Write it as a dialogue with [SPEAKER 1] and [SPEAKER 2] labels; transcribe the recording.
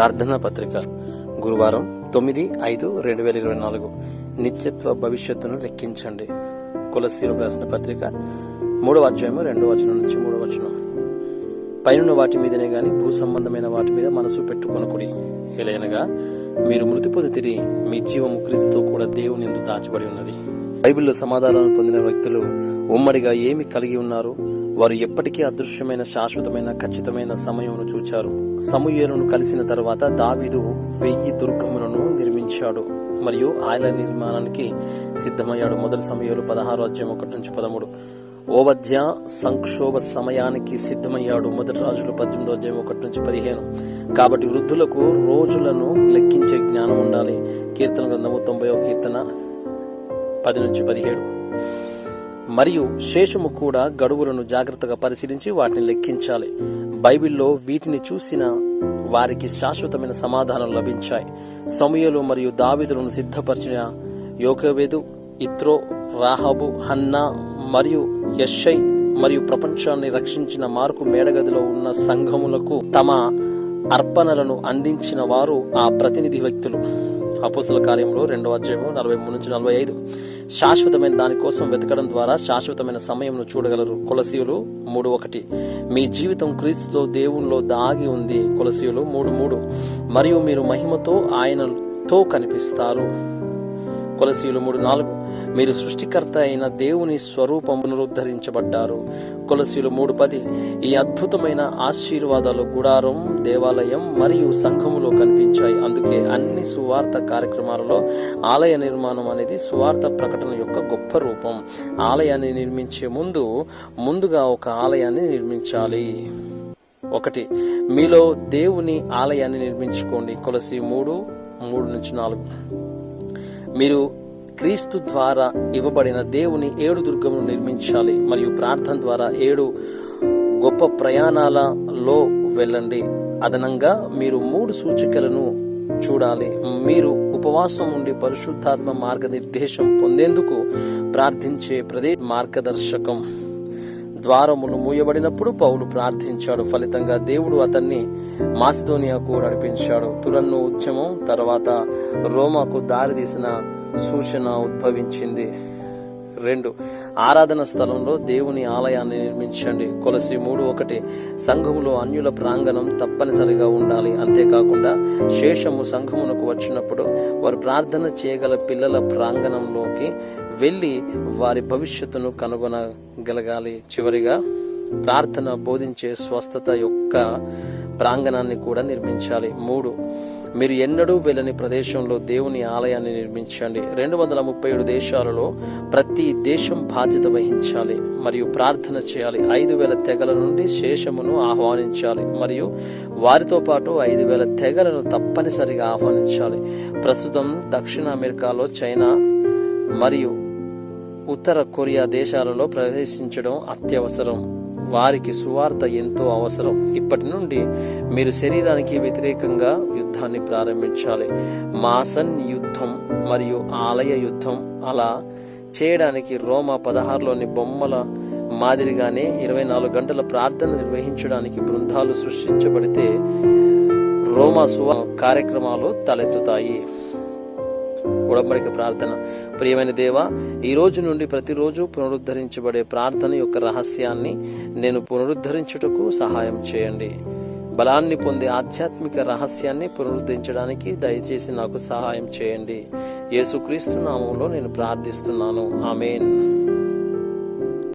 [SPEAKER 1] ప్రార్థనా పత్రిక గురువారం తొమ్మిది ఐదు రెండు వేల ఇరవై నాలుగు. నిత్యత్వ భవిష్యత్తును లెక్కించండి. కులశీలు రాసిన పత్రిక మూడవ అధ్యాయము రెండవ వచనం నుంచి మూడవ వచనం. పైన వాటి మీదనే గాని భూ సంబంధమైన వాటి మీద మనసు పెట్టుకొనకుడి. ఎలైనగా మీరు మృతి పొందితిరి మీ జీవము క్రీస్తుతో కూడా దేవుని ఎందు దాచబడి ఉన్నది. బైబిల్లో సమాధానాలు పొందిన వ్యక్తులు ఉమ్మడిగా ఏమి కలిగి ఉన్నారు వారు ఎప్పటికీ అదృశ్యమైన శాశ్వతమైన ఖచ్చితమైన సమయమును చూచారు. సమూహలను కలిసిన తర్వాత దావీదు వెయ్యి దుర్గములను నిర్మించాడు. మరియు ఆయన నిర్మాణానికి సిద్ధమయ్యాడు. మొదటి సమయంలో పదహారు అధ్యాయం ఒకటి నుంచి పదమూడు. ఓవధ్య సంక్షోభ సమయానికి సిద్ధమయ్యాడు. మొదటి రాజులు పద్దెనిమిదో అధ్యాయం ఒకటి నుంచి పదిహేను. కాబట్టి వృద్ధులకు రోజులను లెక్కించే జ్ఞానం ఉండాలి. కీర్తన గ్రంథము తొంభై కీర్తన పది నుంచి పదిహేడు. మరియు శేషము కూడా గడువులను జాగ్రత్తగా పరిశీలించి వాటిని లెక్కించాలి. బైబిల్లో వీటిని చూసిన వారికి శాశ్వతమైన సమాధానం లభించాయి. సమయలు మరియు దావిదులను సిద్ధపరిచిన యోగవేదు ఇత్రో రాహబు హన్నా మరియు యషై మరియు ప్రపంచాన్ని రక్షించిన మార్కు మేడగదిలో ఉన్న సంఘములకు తమ అర్పణలను అందించిన వారు ఆ ప్రతినిధి వ్యక్తులు. అపోసల కార్యంలో రెండో అధ్యాయము నలభై మూడు నుంచి నలభై ఐదు. శాశ్వతమైన దానికోసం వెతకడం ద్వారా శాశ్వతమైన సమయంను చూడగలరు. కొలసీయులు మూడు ఒకటి. మీ జీవితం క్రీస్తుతో దేవునిలో దాగి ఉంది. కొలసీయులు మూడు మూడు. మరియు మీరు మహిమతో ఆయనతో కనిపిస్తారు. కొలసీయులు మూడు నాలుగు మీరు సృష్టికర్త అయిన దేవుని స్వరూపం పునరుద్ధరించబడ్డారు కొలసీలు మూడు పది ఈ అద్భుతమైన ఆశీర్వాదాలు గుడారం దేవాలయం మరియు సంఘములో కనిపించాయి అందుకే అన్ని సువార్త కార్యక్రమాలలో ఆలయ నిర్మాణం అనేది సువార్త ప్రకటన యొక్క గొప్ప రూపం. ఆలయాన్ని నిర్మించే ముందు ముందుగా ఒక ఆలయాన్ని నిర్మించాలి. ఒకటి మీలో దేవుని ఆలయాన్ని నిర్మించుకోండి. కొలసి మూడు మూడు నుంచి నాలుగు. మీరు క్రీస్తు ద్వారా ఇవ్వబడిన దేవుని ఏడు దుర్గమును నిర్మించాలి మరియు ప్రార్థన ద్వారా ఏడు గొప్ప ప్రయాణాలలో వెళ్ళండి. అదనంగా మీరు మూడు సూచికలను చూడాలి. మీరు ఉపవాసం ఉండి పరిశుద్ధాత్మ మార్గనిర్దేశం పొందేందుకు ప్రార్థించే ప్రదే మార్గదర్శకం. ద్వారములు మూయబడినప్పుడు పౌలు ప్రార్థించాడు. ఫలితంగా దేవుడు అతన్ని మాసిదోనియాకు నడిపించాడు. తురన్ను ఉద్యమం తర్వాత రోమాకు దారితీసిన సూచన ఉద్భవించింది. రెండు. ఆరాధన స్థలంలో దేవుని ఆలయాన్ని నిర్మించండి. కొలసి మూడు ఒకటి. సంఘములో అన్యుల ప్రాంగణం తప్పనిసరిగా ఉండాలి. అంతేకాకుండా శేషము సంఘమునకు వచ్చినప్పుడు వారు ప్రార్థన చేయగల పిల్లల ప్రాంగణంలోకి వెళ్ళి వారి భవిష్యత్తును కనుగొనగలగాలి. చివరిగా ప్రార్థన బోధించే స్వస్థత యొక్క ప్రాంగణాన్ని కూడా నిర్మించాలి. మూడు మీరు ఎన్నడూ వెళ్ళని ప్రదేశంలో దేవుని ఆలయాన్ని నిర్మించండి. రెండు వందల ముప్పై ఏడు దేశాలలో ప్రతి దేశం బాధ్యత వహించాలి మరియు ప్రార్థన చేయాలి. ఐదు వేల తెగల నుండి శేషమును ఆహ్వానించాలి మరియు వారితో పాటు ఐదు వేల తెగలను తప్పనిసరిగా ఆహ్వానించాలి. ప్రస్తుతం దక్షిణ అమెరికాలో చైనా మరియు ఉత్తర కొరియా దేశాలలో ప్రవేశించడం అత్యవసరం. వారికి సువార్త ఎంతో అవసరం. ఇప్పటి నుండి మీరు శరీరానికి వ్యతిరేకంగా యుద్ధాన్ని ప్రారంభించాలి. మాసన్ యుద్ధం మరియు ఆలయ యుద్ధం అలా చేయడానికి రోమా పదహారులోని బొమ్మల మాదిరిగానే ఇరవై నాలుగు గంటల ప్రార్థన నిర్వహించడానికి బృందాలు సృష్టించబడితే రోమా సువ కార్యక్రమాలు తలెత్తుతాయి. ఉడంబడిక ప్రార్థన. ప్రియమైన దేవ ఈ రోజు నుండి ప్రతిరోజు పునరుద్ధరించబడే ప్రార్థన యొక్క రహస్యాన్ని నేను పునరుద్ధరించుటకు సహాయం చేయండి. బలాన్ని పొందే ఆధ్యాత్మిక రహస్యాన్ని పునరుద్ధరించడానికి దయచేసి నాకు సహాయం చేయండి. యేసుక్రీస్తు నామంలో నేను ప్రార్థిస్తున్నాను. ఆమెన్.